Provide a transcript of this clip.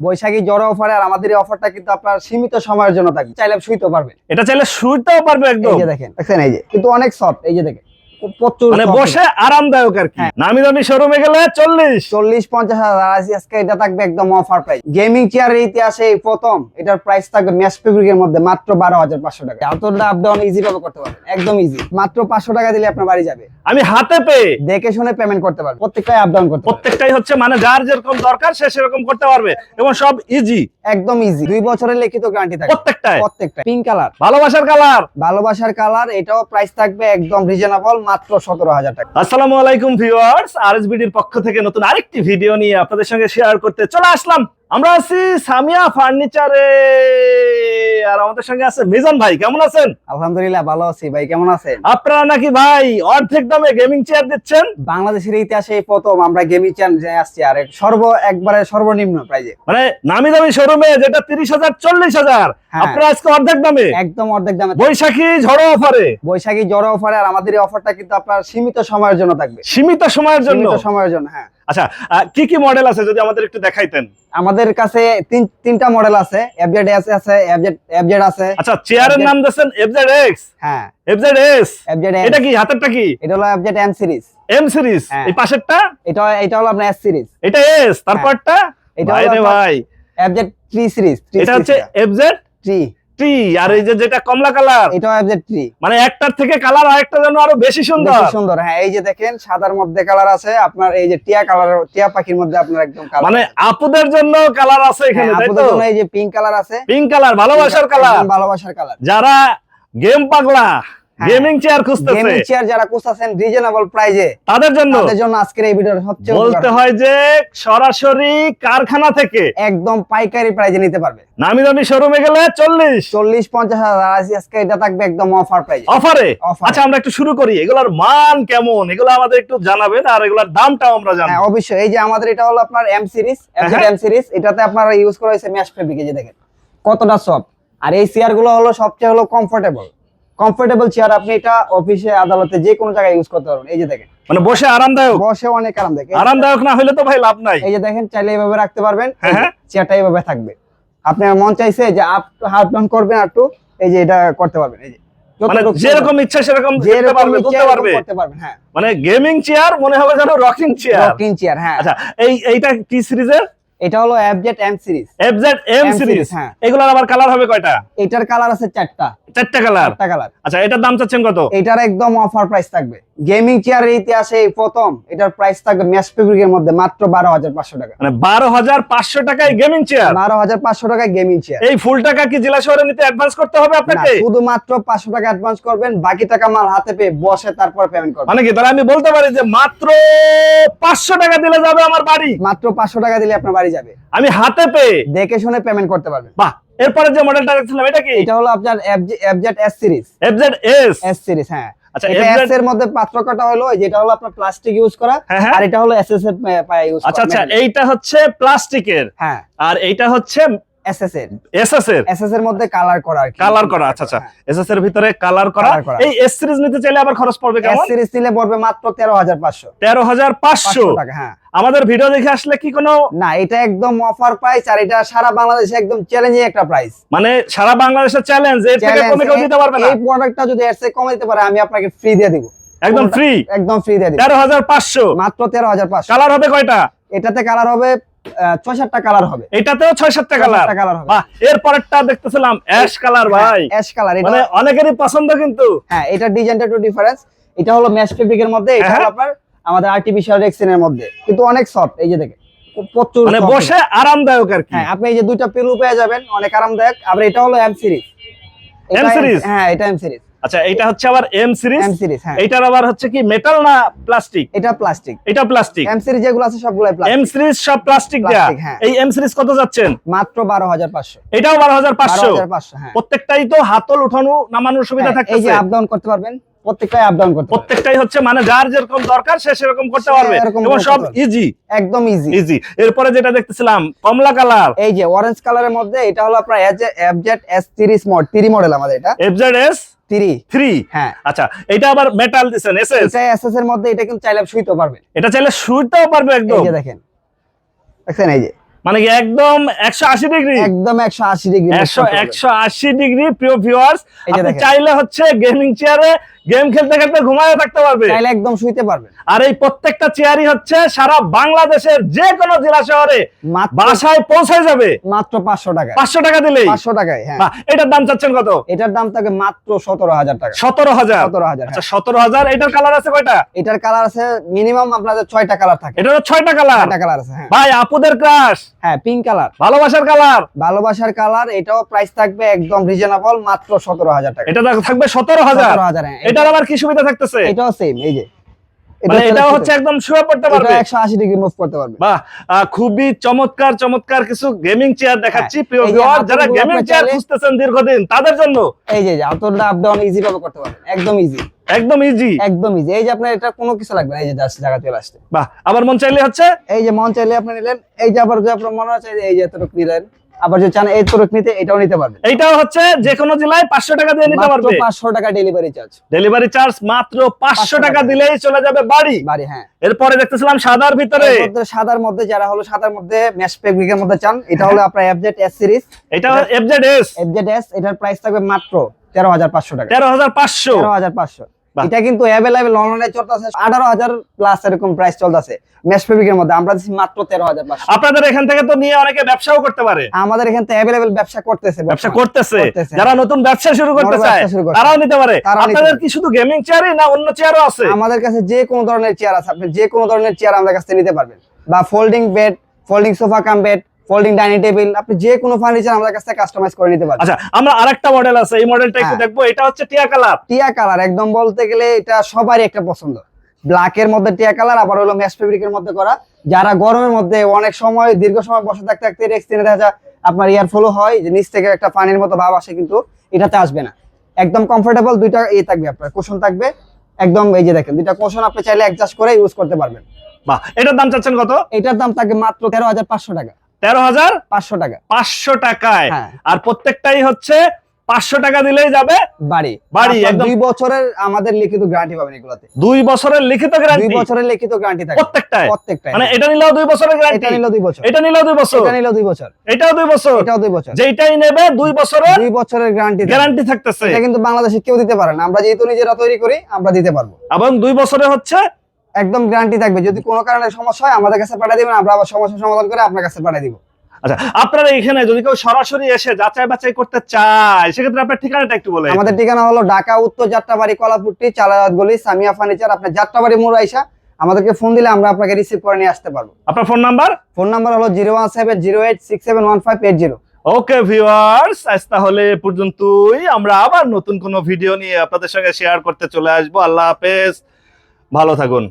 বৈশাখী জড়ো অফারে আর আমাদের এই অফারটা কিন্তু আপনার সীমিত সময়ের জন্য থাকবে। চাইলে শুইতেও পারবেন। এটা চাইলে শুইতেও পারবে এই একদম যে দেখেন দেখছেন? এই যে কিন্তু অনেক সফট এই যে দেখেন। প্রচুর মানে বসে আরামদায়ক আর কি। হ্যাঁ। নামি দামি শোরুমে গেলে চল্লিশ। চল্লিশ পঞ্চাশ হাজার আজকে এটা থাকবে একদম অফার প্রাইস গেমিং চেয়ারের ইতিহাসে এই প্রথম এটার প্রাইস থাকবে ম্যাচ ফেব্রিকের মধ্যে মাত্র বারো হাজার পাঁচশো টাকা। এতটা আপ ডাউন ইজি ভাবে করতে পারবেন একদম ইজি মাত্র পাঁচশো টাকা দিলে আপনার বাড়ি যাবে। আমি হাতে পেয়ে দেখে শুনে পেমেন্ট করতে পারবেন প্রত্যেকটাই আপ ডাউন করতে প্রত্যেকটাই হচ্ছে মানে যার যেরকম দরকার সে সেরকম করতে পারবে এবং সব ইজি একদম ইজি দুই বছরের লিখিত গ্যারান্টি থাকবে। প্রত্যেকটাই। প্রত্যেকটা পিঙ্ক কালার ভালোবাসার কালার ভালোবাসার কালার এটাও প্রাইস থাকবে একদম রিজনেবল মাত্র সতেরো হাজার টাকা। আসসালামু আলাইকুম ভিউয়ার্স বিডির পক্ষ থেকে নতুন আরেকটি ভিডিও নিয়ে আপনাদের সঙ্গে শেয়ার করতে চলে আসলাম। আমরা আছি সামিয়া ফার্নিচারে। আর আমাদের সঙ্গে আছে মিজান ভাই কেমন আছেন? আলহামদুলিল্লাহ ভালো আছি। ভাই কেমন আছেন? আপনারা নাকি ভাই অর্ধেক দামে গেমিং চেয়ার দিচ্ছেন? বাংলাদেশের ইতিহাসে প্রথম আমরা গেমিং চ্যানেল আসছি আর সর্ব একবারে সর্বনিম্ন প্রাইজে মানে নামি দামি শোরুমে যেটা তিরিশ হাজার চল্লিশ হাজার হ্যাঁ। আপনারা আজকে অর্ধেক দামে? একদম অর্ধেক দামে। বৈশাখী ঝড়ো অফারে? বৈশাখী জড়ো অফারে আর আমাদের এই অফারটা কিন্তু আপনার সীমিত সময়ের জন্য থাকবে। সীমিত সময়ের জন্য? সীমিত সময়ের জন্য হ্যাঁ। আচ্ছা কি কি মডেল আছে যদি আমাদের একটু দেখাইতেন? আমাদের কাছে তিন তিনটা মডেল আছে এফজেড এস আছে এফজেড আছে। আচ্ছা চেয়ারের নাম দিয়েছেন এফজেড এক্স হ্যাঁ। এফজেড এস এফজেড এটা কি হাতেরটা কি? এটা হলো FZ M series M series এই পাশেরটা? এটা এটা হলো আপনার এস সিরিজ এটা এস তারপরটা? হ্যাঁ। এটা ভাই ভাই। এফজেড 3 সিরিজ এটা হচ্ছে এফজেড 3 ট্রি আর এই যেটা কমলা কালার এটা ট্রি মানে একটার থেকে কালার আরেকটা যেন আরও বেশি সুন্দর। সুন্দর। হ্যাঁ এই যে দেখেন সাদার মধ্যে কালার আছে আপনার এই যে টিয়া কালার টিয়া পাখির মধ্যে আপনার একদম মানে আপুদের জন্য কালার আছে হ্যাঁ, এখানে তাই এই যে পিঙ্ক কালার আছে। পিঙ্ক কালার ভালোবাসার কালার ভালোবাসার কালার যারা গেম পাগলা গেমিং চেয়ার খুঁজতেছে। গেমিং চেয়ার যারা খুঁজতেছেন রিজনেবল প্রাইজে তাদের জন্য। তাদের জন্য আজকের এই ভিডিওর সবচেয়ে বলতে হয় যে সরাসরি কারখানা থেকে। একদম পাইকারি প্রাইজে নিতে পারবে। নামি দামি শোরুমে গেলে চল্লিশ। চল্লিশ পঞ্চাশ হাজার। আর আজকে এটা থাকবে একদম অফার প্রাইজে অফারে আচ্ছা আমরা একটু শুরু করি। এগুলার মান কেমন? এগুলো আমাদের একটু জানাবেন আর এগুলার দামটাও আমরা হ্যাঁ অবশ্যই। এই যে আমাদের এটা হলো আপনার এম সিরিজ হ্যাঁ। এম সিরিজ এটাতে আপনার ইউজ করা হয়েছে ম্যাশ ফেব্রিক যে দেখেন। কতটা সফট আর এই চেয়ারগুলো হলো সবচেয়ে হলো কমফোর্টেবল কমফোর্টেবল চেয়ার আপনি এটা অফিসে আদালতে যে কোনো জায়গায় ইউজ করতে পারবেন। এই যে দেখেন। মানে বসে আরামদায়ক? বসে অনেক আরাম দেখে আরামদায়ক না হলে তো ভাই লাভ নাই। এই যে দেখেন চাইলে এইভাবে রাখতে পারবেন। হ্যাঁ, হ্যাঁ। চেয়ারটা এইভাবে থাকবে। আপনার মন চাইছে যে আপ হাফ ডাউন করবেন একটু এই যে এটা করতে পারবেন। এই যে মানে যেরকম ইচ্ছা সেরকম পারবে করতে পারবেন হ্যাঁ। মানে গেমিং চেয়ার মনে হবে যেন রকিং চেয়ার রকিং চেয়ার হ্যাঁ। আচ্ছা এই এইটা কি সিরিজের এটা হলো FZ M series FZ M series হ্যাঁ। এগুলোর আবার কালার হবে কয়টা? এটার কালার আছে চারটা। চারটা কালার? চারটা কালার। আচ্ছা এটার দাম চাচ্ছেন কত? এটার একদম অফার প্রাইস থাকবে। গেমিং চেয়ারের ইতিহাসে এই প্রথম এটার প্রাইস থাকবে ফেব্রিকের মধ্যে মাত্র বারো হাজার পাঁচশো টাকা। মানে বারো হাজার পাঁচশো টাকায় গেমিং চেয়ার বারো হাজার পাঁচশো টাকা গেমিং চেয়ার এই ফুল টাকা কি জেলা শহরে নিতে অ্যাডভান্স করতে হবে আপনাকে? শুধুমাত্র টাকা অ্যাডভান্স করবেন বাকি টাকা মাল হাতে পেয়ে বসে তারপর পেমেন্ট করবেন। মানে কি তাহলে আমি বলতে পারি যে মাত্র পাঁচশো টাকা দিলে যাবে আমার বাড়ি? মাত্র পাঁচশো টাকা দিলে আপনার বাড়ি যাবে। আমি হাতে পেয়ে দেখে শুনে পেমেন্ট করতে পারবেন। বাহ এরপরে যে মডেলটা দেখছিলাম এটা কি? এটা হলো আপনার FZ S series FZ S S series হ্যাঁ। আচ্ছা এস এর মধ্যে পাত্রকাটা হলো যেটা হলো আপনার প্লাস্টিক ইউজ করা হ্যাঁ, হ্যাঁ। আর এটা হলো এস এস এর ইউজ আচ্ছা আচ্ছা এইটা হচ্ছে প্লাস্টিকের। হ্যাঁ। আর এইটা হচ্ছে এর। এসএস এর। এর মধ্যে কালার করা কালার করা আচ্ছা আচ্ছা। এসএস এর ভিতরে কালার করা। এই এস সিরিজ নিতে চাইলে আবার খরচ পড়বে এস সিরিজ নিলে পড়বে মাত্র তেরো হাজার পাঁচশো। তেরো হাজার পাঁচশো টাকা হ্যাঁ। আমাদের ভিডিও দেখে আসলে কি কোনো না এটা একদম অফার প্রাইস আর এটা সারা বাংলাদেশে একদম চ্যালেঞ্জিং একটা প্রাইস মানে সারা বাংলাদেশের চ্যালেঞ্জ এর থেকে কমে কেউ দিতে পারবে না। এই প্রোডাক্টটা যদি এর থেকে কমে দিতে পারে আমি আপনাকে ফ্রি দিয়ে দিব। একদম ফ্রি একদম ফ্রি দিয়ে দিব। তেরো হাজার মাত্র তেরো হাজার পাঁচশো। কালার হবে কয়টা? এটাতে কালার হবে ছয় সাতটা কালার হবে। এটাতেও ছয় সাতটা কালার কালার হবে। এর পরেরটা দেখতেছিলাম অ্যাশ কালার ভাই। অ্যাশ কালার মানে অনেকেরই পছন্দ কিন্তু। হ্যাঁ এটা ডিজাইনটা একটু ডিফারেন্স এটা হলো ম্যাশ ফেব্রিকের মধ্যে এটা হ্যাঁ। আপনার আমাদের আর্টিফিশিয়াল রেক্সিনের মধ্যে। কিন্তু অনেক সফট এই যে দেখেন প্রচুর মানে বসে আরামদায়ক আর কি। হ্যাঁ আপনি এই যে দুইটা পিলু পেয়ে যাবেন অনেক আরামদায়ক। আবার এটা হলো এম সিরিজ M series? হ্যাঁ এটা এম সিরিজ আচ্ছা এটা হচ্ছে আবার এম সিরিজ এম সিরিজ হ্যাঁ। এইটার আবার হচ্ছে কি মেটাল না প্লাস্টিক এটা প্লাস্টিক এটা প্লাস্টিক এম সিরিজ যেগুলো আছে সবগুলাই প্লাস্টিক এম সিরিজ সব প্লাস্টিক দেয়া। হ্যাঁ। এই এম সিরিজ কত যাচ্ছেন? মাত্র বারো হাজার পাঁচশো। এটাও বারো হাজার বারো পাঁচশো হাজার পাঁচশো হ্যাঁ। প্রত্যেকটাই তো হাতল উঠানো নামানোর সুবিধা হ্যাঁ, এই যে আপ ডাউন করতে পারবেন। প্রত্যেকটাই আপ ডাউন করতে প্রত্যেকটাই হচ্ছে মানে যার যেরকম দরকার সে সেরকম করতে পারবে। এবং সব ইজি একদম ইজি ইজি এরপরে যেটা দেখতেছিলাম কমলা কালার এই যে অরেঞ্জ কালারের মধ্যে এটা হলো আপনার এফজেড এস তিরিশ মড তিরি মডেল আমাদের এটা। এফজেড এস তিরি থ্রি হ্যাঁ। আচ্ছা এটা আবার মেটাল দিছেন এসএস এটা এসএস এর মধ্যে এটা কিন্তু চাইলে আপনি শুইতে পারবেন। এটা চাইলে শুইতেও পারবে একদম। এই যে দেখেন। দেখছেন এই যে? মানে কি একদম একশো আশি ডিগ্রি? একদম একশো আশি ডিগ্রি একশো একশো আশি ডিগ্রি প্রিয় ভিউয়ার্স আপনি চাইলে হচ্ছে গেমিং চেয়ারে গেম খেলতে খেলতে ঘুমায় থাকতে পারবে। চাইলে একদম শুইতে পারবেন আর এই প্রত্যেকটা চেয়ারই হচ্ছে সারা বাংলাদেশের যে কোনো জেলা শহরে বাসায় পৌঁছে যাবে। মাত্র পাঁচশো টাকা পাঁচশো টাকা দিলেই। পাঁচশো টাকায় হ্যাঁ। এটার দাম চাচ্ছেন কত? এটার দাম থাকে মাত্র সতেরো হাজার টাকা। সতেরো হাজার? সতেরো হাজার আচ্ছা সতেরো হাজার এটার কালার আছে কয়টা? এটার কালার আছে মিনিমাম আপনাদের ছয়টা কালার থাকে। এটার ছয়টা কালার ছয়টা কালার আছে হ্যাঁ। ভাই আপুদের ক্রাশ হ্যাঁ পিঙ্ক কালার ভালোবাসার কালার ভালোবাসার কালার এটাও প্রাইস থাকবে একদম রিজনেবল মাত্র সতেরো হাজার টাকা। এটা থাকবে সতেরো হাজার। সতেরো হাজার হ্যাঁ। এটার আবার কি সুবিধা থাকতেছে? এটাও সেম এই যে। মানে এটাও হচ্ছে একদম শুয়ে পড়তে পারবে? একশো আশি ডিগ্রি মুভ করতে পারবে। বাহ খুবই চমৎকার চমৎকার কিছু গেমিং চেয়ার দেখাচ্ছি। প্রিয় হ্যাঁ, এই যে ভিউয়ার যারা গেমিং চেয়ার খুঁজতেছেন দীর্ঘদিন তাদের জন্য? এই যে আতরটা আপ ডাউন ইজি ভাবে করতে পারবেন। একদম ইজি একদম ইজি একদম ইজি এই যে আপনার এটা কোনো কিছু লাগবে না এই যে জাস্ট জায়গা চলে আসছে। বাহ আবার মন চাইলে হচ্ছে? এই যে মন চাইলে আপনি নিলেন এই যে আবার যদি আপনার মনে হচ্ছে এই যে এতটুকু নিলেন। আবার যদি চান এই তোরক নিতে এটাও নিতে পারবেন। এটাও হচ্ছে যে কোনো জেলায় 500 টাকা দিয়ে নিতে পারবে। 500 টাকা ডেলিভারি চার্জ ডেলিভারি চার্জ মাত্র 500 টাকা দিলেই চলে যাবে বাড়ি। বাড়ি হ্যাঁ। এরপরে দেখতেছিলাম সাদার ভিতরে। সাদার মধ্যে যারা হলো সাদার মধ্যে ম্যাশ ফেব্রিকের মধ্যে চান এটা হলো হ্যাঁ। আপনার এফজেড এস সিরিজ এটা এফজেড এস এফজেড এস এটার প্রাইস থাকবে মাত্র 13500 টাকা। 13500 13500 এটা কিন্তু অ্যাভেলেবেল অনলাইনে চলতেছে। আঠারো হাজার প্লাস এরকম প্রাইস চলতেছে ম্যাশ ফেব্রিকের মধ্যে। আমরা দিচ্ছি মাত্র তেরো হাজার আপনাদের এখান থেকে তো নিয়ে অনেকে ব্যবসাও করতে পারে। আমাদের এখান থেকে অ্যাভেলেবেল ব্যবসা করতেছে ব্যবসা করতেছে। যারা নতুন ব্যবসা শুরু করতে চায় তারাও নিতে পারে। আপনাদের কি শুধু গেমিং চেয়ারই না অন্য চেয়ারও আছে? আমাদের কাছে যে কোনো ধরনের চেয়ার আছে। আপনি যে কোনো ধরনের চেয়ার আমাদের কাছে নিতে পারবেন। বা folding bed folding sofa cum bed folding dining table আপনি যে কোনো ফার্নিচার আমাদের কাছ থেকে কাস্টমাইজ করে নিতে পারবেন। আচ্ছা আমরা আরেকটা মডেল আছে এই মডেলটা একটু হ্যাঁ। দেখব এটা হচ্ছে টিয়া কালার। টিয়া কালার একদম বলতে গেলে এটা সবারই একটা পছন্দ। ব্ল্যাক এর মধ্যে টিয়া কালার আবার হলো ম্যাশ ফেব্রিকের মধ্যে করা। যারা গরমের মধ্যে অনেক সময় দীর্ঘ সময় বসে থাকতে থাকতে এক্সটেন্ডে দেখা যায় আপনার ইয়ার ফলো হয় যে নিচ থেকে একটা পানির মতো ভাব আসে কিন্তু এটাতে আসবে না। একদম কমফোর্টেবল দুইটা এ থাকবে আপনার কোশন থাকবে। একদম এই যে দেখেন দুইটা কোশন আপনি চাইলে অ্যাডজাস্ট করে ইউজ করতে পারবেন। বাহ এটার দাম চাচ্ছেন কত? এটার দাম থাকে মাত্র তেরো হাজার পাঁচশো টাকা। তেরো হাজার পাঁচশো টাকা। পাঁচশো টাকায়। হ্যাঁ। আর প্রত্যেকটাই হচ্ছে পাঁচশো টাকা দিলেই যাবে বাড়ি। বাড়ি, দুই বছরের আমাদের লিখিত গ্যারান্টি পাবেন এগুলোতে। দুই বছরের লিখিত দুই বছরের লিখিত গ্যারান্টি থাকে। মানে এটা নিলেও দুই বছরের গ্যারান্টি এটা নিল দুই বছর। এটা নিলেও দুই বছর? এটা নিল দুই বছর। এটাও দুই বছর? এটাও দুই বছর। যেটাই নেবে দুই বছরের দুই বছরের গ্যারান্টি গ্যারান্টি থাকতেছে। এটা কিন্তু বাংলাদেশে কেউ দিতে পারে না। আমরা যেহেতু নিজেরা তৈরি করি আমরা দিতে পারব। এবং দুই বছরে হচ্ছে একদম গ্যারান্টি থাকবে। যদি কোনো কারণে সমস্যা হয় আমাদের কাছে পাঠিয়ে দিবেন আমরা আবার সমস্যা সমাধান করে আপনার কাছে পাঠিয়ে দিব। আচ্ছা আপনারা এখানে যদি কেউ সরাসরি এসে যাচাই বাছাই করতে চায় সেক্ষেত্রে আপনার ঠিকানাটা একটু বলে আমাদের ঠিকানা হলো ঢাকা উত্তর যাত্রাবাড়ি কলাপুট্টি চালারাত গলি সামিয়া ফার্নিচার আপনার যাত্রাবাড়ি মোড় আইসা আমাদেরকে ফোন দিলে আমরা আপনাকে রিসিভ করে নিয়ে আসতে পারব। আপনার ফোন নাম্বার ফোন নাম্বার হলো zero one seven zero eight six seven one five eight zero okay viewers আজ তাহলে পর্যন্তই। আমরা আবার নতুন কোনো ভিডিও নিয়ে আপনাদের সঙ্গে শেয়ার করতে চলে আসব। আল্লাহ হাফেজ। ভালো থাকুন।